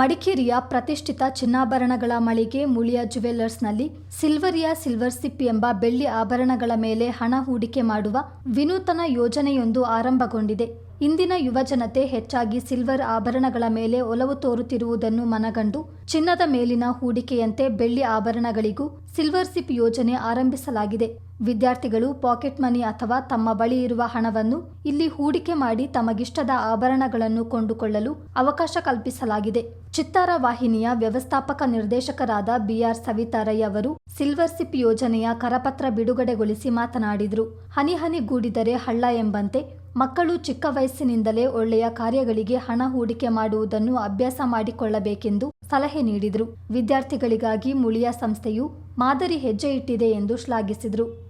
ಮಡಿಕೇರಿಯ ಪ್ರತಿಷ್ಠಿತ ಚಿನ್ನಾಭರಣಗಳ ಮಳಿಗೆ ಮುಳಿಯ ಜುವೆಲ್ಲರ್ಸ್ನಲ್ಲಿ ಸಿಲ್ವರಿಯಾ ಸಿಲ್ವರ್ ಸಿಪ್ ಎಂಬ ಬೆಳ್ಳಿ ಆಭರಣಗಳ ಮೇಲೆ ಹಣ ಹೂಡಿಕೆ ಮಾಡುವ ವಿನೂತನ ಯೋಜನೆಯೊಂದು ಆರಂಭಗೊಂಡಿದೆ. ಇಂದಿನ ಯುವಜನತೆ ಹೆಚ್ಚಾಗಿ ಸಿಲ್ವರ್ ಆಭರಣಗಳ ಮೇಲೆ ಒಲವು ತೋರುತ್ತಿರುವುದನ್ನು ಮನಗಂಡು ಚಿನ್ನದ ಮೇಲಿನ ಹೂಡಿಕೆಯಂತೆ ಬೆಳ್ಳಿ ಆಭರಣಗಳಿಗೂ ಸಿಲ್ವರ್ ಸಿಪ್ ಯೋಜನೆ ಆರಂಭಿಸಲಾಗಿದೆ. ವಿದ್ಯಾರ್ಥಿಗಳು ಪಾಕೆಟ್ ಮನಿ ಅಥವಾ ತಮ್ಮ ಬಳಿ ಇರುವ ಹಣವನ್ನು ಇಲ್ಲಿ ಹೂಡಿಕೆ ಮಾಡಿ ತಮಗಿಷ್ಟದ ಆಭರಣಗಳನ್ನು ಕೊಂಡುಕೊಳ್ಳಲು ಅವಕಾಶ ಕಲ್ಪಿಸಲಾಗಿದೆ. ಚಿತ್ತಾರ ವಾಹಿನಿಯ ವ್ಯವಸ್ಥಾಪಕ ನಿರ್ದೇಶಕರಾದ ಬಿಆರ್ ಸವಿತಾರೈ ಅವರು ಸಿಲ್ವರ್ ಸಿಪ್ ಯೋಜನೆಯ ಕರಪತ್ರ ಬಿಡುಗಡೆಗೊಳಿಸಿ ಮಾತನಾಡಿದರು. ಹನಿ ಹನಿ ಗೂಡಿದರೆ ಹಳ್ಳ ಎಂಬಂತೆ ಮಕ್ಕಳು ಚಿಕ್ಕ ವಯಸ್ಸಿನಿಂದಲೇ ಒಳ್ಳೆಯ ಕಾರ್ಯಗಳಿಗೆ ಹಣ ಹೂಡಿಕೆ ಮಾಡುವುದನ್ನು ಅಭ್ಯಾಸ ಮಾಡಿಕೊಳ್ಳಬೇಕೆಂದು ಸಲಹೆ ನೀಡಿದರು. ವಿದ್ಯಾರ್ಥಿಗಳಿಗಾಗಿ ಮುಳಿಯ ಸಂಸ್ಥೆಯು ಮಾದರಿ ಹೆಜ್ಜೆ ಇಟ್ಟಿದೆ ಎಂದು ಶ್ಲಾಘಿಸಿದರು.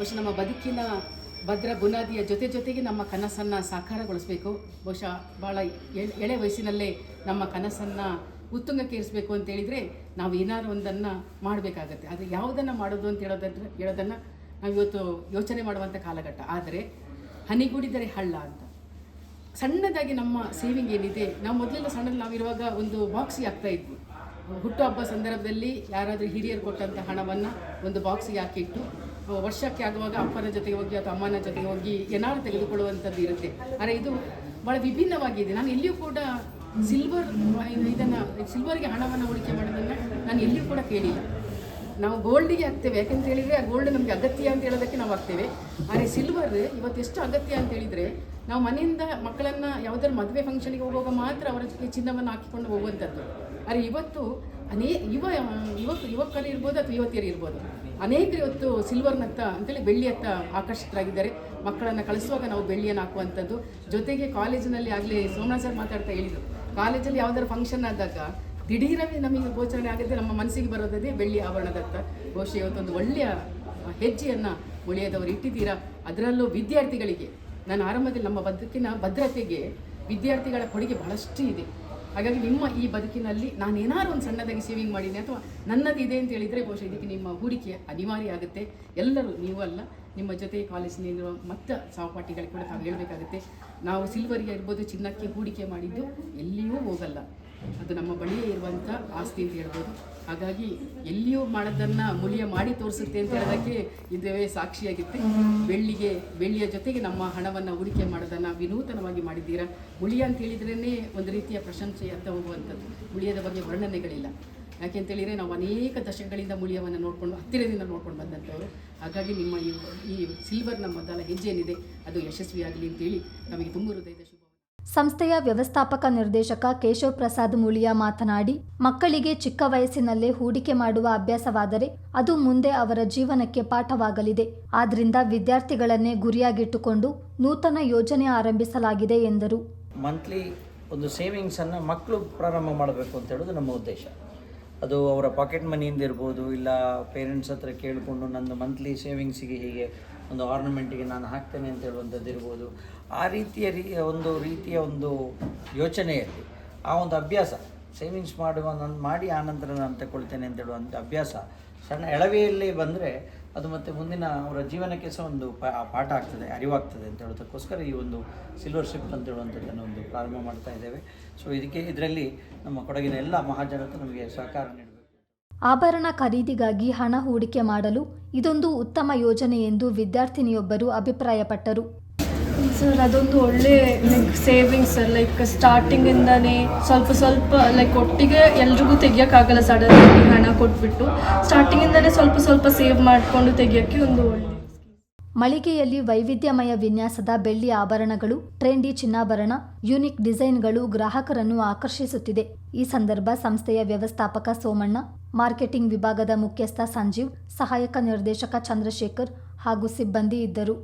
ಬಹುಶಃ ನಮ್ಮ ಬದುಕಿನ ಭದ್ರ ಬುನಾದಿಯ ಜೊತೆ ಜೊತೆಗೆ ನಮ್ಮ ಕನಸನ್ನು ಸಾಕಾರಗೊಳಿಸಬೇಕು. ಬಹುಶಃ ಭಾಳ ಎಳೆ- ವಯಸ್ಸಿನಲ್ಲೇ ನಮ್ಮ ಕನಸನ್ನು ಉತ್ತುಂಗಕ್ಕೆ ಇರಿಸಬೇಕು ಅಂತ ಹೇಳಿದರೆ ನಾವು ಏನಾದ್ರು ಒಂದನ್ನು ಮಾಡಬೇಕಾಗತ್ತೆ. ಆದರೆ ಯಾವುದನ್ನು ಮಾಡೋದು ಅಂತ ಹೇಳೋದಂದ್ರೆ, ಹೇಳೋದನ್ನು ನಾವು ಇವತ್ತು ಯೋಚನೆ ಮಾಡುವಂಥ ಕಾಲಘಟ್ಟ. ಆದರೆ ಹನಿಗೂಡಿದರೆ ಹಳ್ಳ ಅಂತ. ಸಣ್ಣದಾಗಿ ನಮ್ಮ ಸೇವಿಂಗ್ ಏನಿದೆ, ನಾವು ಮೊದಲೆಲ್ಲ ಸಣ್ಣದಲ್ಲಿ ನಾವಿರುವಾಗ ಒಂದು ಬಾಕ್ಸಿಗೆ ಹಾಕ್ತಾ ಇದ್ವಿ. ಹುಟ್ಟುಹಬ್ಬ ಸಂದರ್ಭದಲ್ಲಿ ಯಾರಾದರೂ ಹಿರಿಯರು ಕೊಟ್ಟಂಥ ಹಣವನ್ನು ಒಂದು ಬಾಕ್ಸಿಗೆ ಹಾಕಿಟ್ಟು ವರ್ಷಕ್ಕೆ ಆಗುವಾಗ ಅಪ್ಪನ ಜೊತೆಗೆ ಹೋಗಿ ಅಥವಾ ಅಮ್ಮನ ಜೊತೆಗೆ ಹೋಗಿ ಏನಾದ್ರು ತೆಗೆದುಕೊಳ್ಳುವಂಥದ್ದು ಇರುತ್ತೆ. ಆದರೆ ಇದು ಭಾಳ ವಿಭಿನ್ನವಾಗಿದೆ. ನಾನು ಎಲ್ಲಿಯೂ ಕೂಡ ಸಿಲ್ವರ್ ಇದನ್ನು ಸಿಲ್ವರ್ಗೆ ಹಣವನ್ನು ಹೂಡಿಕೆ ಮಾಡೋದನ್ನು ನಾನು ಎಲ್ಲಿಯೂ ಕೂಡ ಕೇಳಿಲ್ಲ. ನಾವು ಗೋಲ್ಡಿಗೆ ಹಾಕ್ತೇವೆ. ಯಾಕೆಂತ ಹೇಳಿದರೆ ಆ ಗೋಲ್ಡ್ ನಮಗೆ ಅಗತ್ಯ ಅಂತ ಹೇಳೋದಕ್ಕೆ ನಾವು ಹಾಕ್ತೇವೆ. ಆದರೆ ಸಿಲ್ವರ್ ಇವತ್ತು ಎಷ್ಟು ಅಗತ್ಯ ಅಂತ ಹೇಳಿದರೆ ನಾವು ಮನೆಯಿಂದ ಮಕ್ಕಳನ್ನು ಯಾವುದಾದ್ರು ಮದುವೆ ಫಂಕ್ಷನಿಗೆ ಹೋಗುವಾಗ ಮಾತ್ರ ಅವರ ಜೊತೆ ಚಿನ್ನವನ್ನು ಹಾಕಿಕೊಂಡು ಹೋಗುವಂಥದ್ದು. ಆದರೆ ಇವತ್ತು ಅನೇ ಯುವ ಯುವಕ ಯುವಕರು ಇರ್ಬೋದು ಅಥವಾ ಯುವತಿಯರು ಇರ್ಬೋದು. ಅನೇಕರು ಇವತ್ತು ಸಿಲ್ವರ್ನತ್ತ ಅಂತೇಳಿ ಬೆಳ್ಳಿಯತ್ತ ಆಕರ್ಷಿತರಾಗಿದ್ದಾರೆ. ಮಕ್ಕಳನ್ನು ಕಳಿಸುವಾಗ ನಾವು ಬೆಳ್ಳಿಯನ್ನು ಹಾಕುವಂಥದ್ದು. ಜೊತೆಗೆ ಕಾಲೇಜಿನಲ್ಲಿ ಆಗಲೇ ಸೋಮನಾಥ್ ಸರ್ ಮಾತಾಡ್ತಾ ಹೇಳಿದರು. ಕಾಲೇಜಲ್ಲಿ ಯಾವುದಾದ್ರು ಫಂಕ್ಷನ್ ಆದಾಗ ದಿಢೀರನೇ ನಮಗೆ ಗೋಚರಣೆ ಆಗುತ್ತೆ ನಮ್ಮ ಮನಸ್ಸಿಗೆ ಬರೋದೇ ಬೆಳ್ಳಿ ಆವರಣದತ್ತ ಬಹುಶಃ ಇವತ್ತೊಂದು ಒಳ್ಳೆಯ ಹೆಜ್ಜೆಯನ್ನು ಉಳಿಯದವರು ಇಟ್ಟಿದ್ದೀರಾ? ಅದರಲ್ಲೂ ವಿದ್ಯಾರ್ಥಿಗಳಿಗೆ, ನಾನು ಆರಂಭದಲ್ಲಿ ನಮ್ಮ ಬದುಕಿನ ಭದ್ರತೆಗೆ ವಿದ್ಯಾರ್ಥಿಗಳ ಕೊಡುಗೆ ಬಹಳಷ್ಟು ಇದೆ. ಹಾಗಾಗಿ ನಿಮ್ಮ ಈ ಬದುಕಿನಲ್ಲಿ ನಾನು ಏನಾದ್ರು ಒಂದು ಸಣ್ಣದಾಗಿ ಸೇವಿಂಗ್ ಮಾಡೀನಿ ಅಥವಾ ನನ್ನದು ಇದೆ ಅಂತ ಹೇಳಿದರೆ ಬಹುಶಃ ಇದಕ್ಕೆ ನಿಮ್ಮ ಹೂಡಿಕೆ ಅನಿವಾರ್ಯ ಆಗುತ್ತೆ. ಎಲ್ಲರೂ ನೀವು ಅಲ್ಲ, ನಿಮ್ಮ ಜೊತೆ ಕಾಲೇಜಿನಲ್ಲಿರುವ ಮತ್ತ ಸಹಪಾಠಿಗಳಿಗೆ ಕೂಡ ತಾವು ಹೇಳಬೇಕಾಗುತ್ತೆ. ನಾವು ಸಿಲ್ವರ್ಗೆ ಇರ್ಬೋದು ಚಿನ್ನಕ್ಕೆ ಹೂಡಿಕೆ ಮಾಡಿದ್ದು ಎಲ್ಲಿಯೂ ಹೋಗಲ್ಲ. ಅದು ನಮ್ಮ ಬಳಿಯೇ ಇರುವಂಥ ಆಸ್ತಿ ಅಂತ ಹೇಳ್ಬೋದು. ಹಾಗಾಗಿ ಎಲ್ಲಿಯೂ ಮಾಡೋದನ್ನು ಮೂಲ್ಯ ಮಾಡಿ ತೋರಿಸುತ್ತೆ ಅಂತ ಹೇಳೋದಕ್ಕೆ ಇದುವೇ ಸಾಕ್ಷಿಯಾಗಿತ್ತು. ಬೆಳ್ಳಿಗೆ, ಬೆಳ್ಳಿಯ ಜೊತೆಗೆ ನಮ್ಮ ಹಣವನ್ನು ಹೂಡಿಕೆ ಮಾಡೋದನ್ನು ವಿನೂತನವಾಗಿ ಮಾಡಿದ್ದೀರಾ? ಮುಳಿಯ ಅಂತ ಹೇಳಿದ್ರೇ ಒಂದು ರೀತಿಯ ಪ್ರಶಂಸೆ ಅಂತ ಹೋಗುವಂಥದ್ದು. ಮುಳಿಯದ ಬಗ್ಗೆ ವರ್ಣನೆಗಳಿಲ್ಲ. ಯಾಕೆಂತೇಳಿದರೆ ನಾವು ಅನೇಕ ದಶಕಗಳಿಂದ ಮುಳಿಯವನ್ನು ನೋಡಿಕೊಂಡು, ಹತ್ತಿರದಿಂದ ನೋಡ್ಕೊಂಡು ಬಂದಂಥವರು. ಹಾಗಾಗಿ ನಿಮ್ಮ ಈ ಸಿಲ್ವರ್ನ ಮೊದಲ ಹೆಜ್ಜೆ ಏನಿದೆ ಅದು ಯಶಸ್ವಿಯಾಗಲಿ ಅಂತೇಳಿ ನಮಗೆ ತುಂಬ ಹೃದಯದ ಸಂಸ್ಥೆಯ ವ್ಯವಸ್ಥಾಪಕ ನಿರ್ದೇಶಕ ಕೇಶವ್ ಪ್ರಸಾದ್ ಮೂಳಿಯಾ ಮಾತನಾಡಿ, ಮಕ್ಕಳಿಗೆ ಚಿಕ್ಕ ವಯಸ್ಸಿನಲ್ಲೇ ಹೂಡಿಕೆ ಮಾಡುವ ಅಭ್ಯಾಸವಾದರೆ ಅದು ಮುಂದೆ ಅವರ ಜೀವನಕ್ಕೆ ಪಾಠವಾಗಲಿದೆ. ಆದ್ರಿಂದ ವಿದ್ಯಾರ್ಥಿಗಳನ್ನೇ ಗುರಿಯಾಗಿಟ್ಟುಕೊಂಡು ನೂತನ ಯೋಜನೆ ಆರಂಭಿಸಲಾಗಿದೆ ಎಂದರು. ಮಂತ್ಲಿ ಒಂದು ಸೇವಿಂಗ್ಸನ್ನು ಮಕ್ಕಳು ಪ್ರಾರಂಭ ಮಾಡಬೇಕು ಅಂತ ಹೇಳೋದು ನಮ್ಮ ಉದ್ದೇಶ. ಅದು ಅವರ ಪಾಕೆಟ್ ಮನಿಯಿಂದ ಇರ್ಬೋದು, ಇಲ್ಲ ಪೇರೆಂಟ್ಸ್ ಹತ್ರ ಕೇಳಿಕೊಂಡು ನನ್ನ ಮಂತ್ಲಿ ಸೇವಿಂಗ್ಸಿಗೆ ಹೀಗೆ ಒಂದು ಆರ್ನಮೆಂಟಿಗೆ ನಾನು ಹಾಕ್ತೇನೆ ಅಂತ ಹೇಳುವಂಥದ್ದು ಇರ್ಬೋದು. ಆ ರೀತಿಯ ರೀ, ಒಂದು ರೀತಿಯ ಒಂದು ಯೋಚನೆಯಲ್ಲಿ, ಆ ಒಂದು ಅಭ್ಯಾಸ ಸೇವಿಂಗ್ಸ್ ಮಾಡುವ ನಾನು, ಮಾಡಿ ಆನಂತರ ನಾನು ತಗೊಳ್ತೇನೆ ಅಂತ ಹೇಳುವಂಥ ಅಭ್ಯಾಸ, ಸಣ್ಣ ಎಳವೆಯಲ್ಲೇ ಬಂದರೆ ಅದು ಮತ್ತು ಮುಂದಿನ ಅವರ ಜೀವನಕ್ಕೆ ಸಹ ಒಂದು ಪಾಠ ಆಗ್ತದೆ, ಅರಿವಾಗ್ತದೆ ಅಂತ ಹೇಳೋದಕ್ಕೋಸ್ಕರ ಈ ಒಂದು ಸಿಲ್ವರ್ ಶಿಪ್ ಅಂತ ಹೇಳುವಂಥದ್ದನ್ನು ಒಂದು ಪ್ರಾರಂಭ ಮಾಡ್ತಾ ಇದ್ದೇವೆ. ಸೊ ಇದಕ್ಕೆ, ಇದರಲ್ಲಿ ನಮ್ಮ ಕೊಡಗಿನ ಎಲ್ಲ ಮಹಾಜನತೆ ನಮಗೆ ಸಹಕಾರ ನೀಡಬೇಕು. ಆಭರಣ ಖರೀದಿಗಾಗಿ ಹಣ ಹೂಡಿಕೆ ಮಾಡಲು ಇದೊಂದು ಉತ್ತಮ ಯೋಜನೆ ಎಂದು ವಿದ್ಯಾರ್ಥಿನಿಯೊಬ್ಬರು ಅಭಿಪ್ರಾಯಪಟ್ಟರು. ಸರ್, ಅದೊಂದು ಒಳ್ಳೆ ಲೈಕ್ ಸೇವಿಂಗ್ಸ್ ಸರ್ ಲೈಕ್ ಸ್ಟಾರ್ಟಿಂಗಿಂದನೇ ಸ್ವಲ್ಪ ಸ್ವಲ್ಪ ಲೈಕ್ ಒಟ್ಟಿಗೆ ಎಲ್ರಿಗೂ ತೆಗಿಯೋಕ್ಕಾಗಲ್ಲ ಸಡನ್ ಆಗಿ ಹಣ ಕೊಟ್ಬಿಟ್ಟು. ಸ್ಟಾರ್ಟಿಂಗಿಂದನೇ ಸ್ವಲ್ಪ ಸ್ವಲ್ಪ ಸೇವ್ ಮಾಡಿಕೊಂಡು ತೆಗಿಯೋಕ್ಕೆ ಒಂದು ಒಳ್ಳೆ ಮಳಿಗೆಯಲ್ಲಿ ವೈವಿಧ್ಯಮಯ ವಿನ್ಯಾಸದ ಬೆಳ್ಳಿ ಆಭರಣಗಳು ಟ್ರೆಂಡಿ ಚಿನ್ನಾಭರಣ ಯುನಿಕ್ ಡಿಸೈನ್ಗಳು ಗ್ರಾಹಕರನ್ನು ಆಕರ್ಷಿಸುತ್ತಿದೆ. ಈ ಸಂದರ್ಭ ಸಂಸ್ಥೆಯ ವ್ಯವಸ್ಥಾಪಕ ಸೋಮಣ್ಣ, ಮಾರ್ಕೆಟಿಂಗ್ ವಿಭಾಗದ ಮುಖ್ಯಸ್ಥ ಸಂಜೀವ್, ಸಹಾಯಕ ನಿರ್ದೇಶಕ ಚಂದ್ರಶೇಖರ್ ಹಾಗೂ ಸಿಬ್ಬಂದಿ ಇದ್ದರು.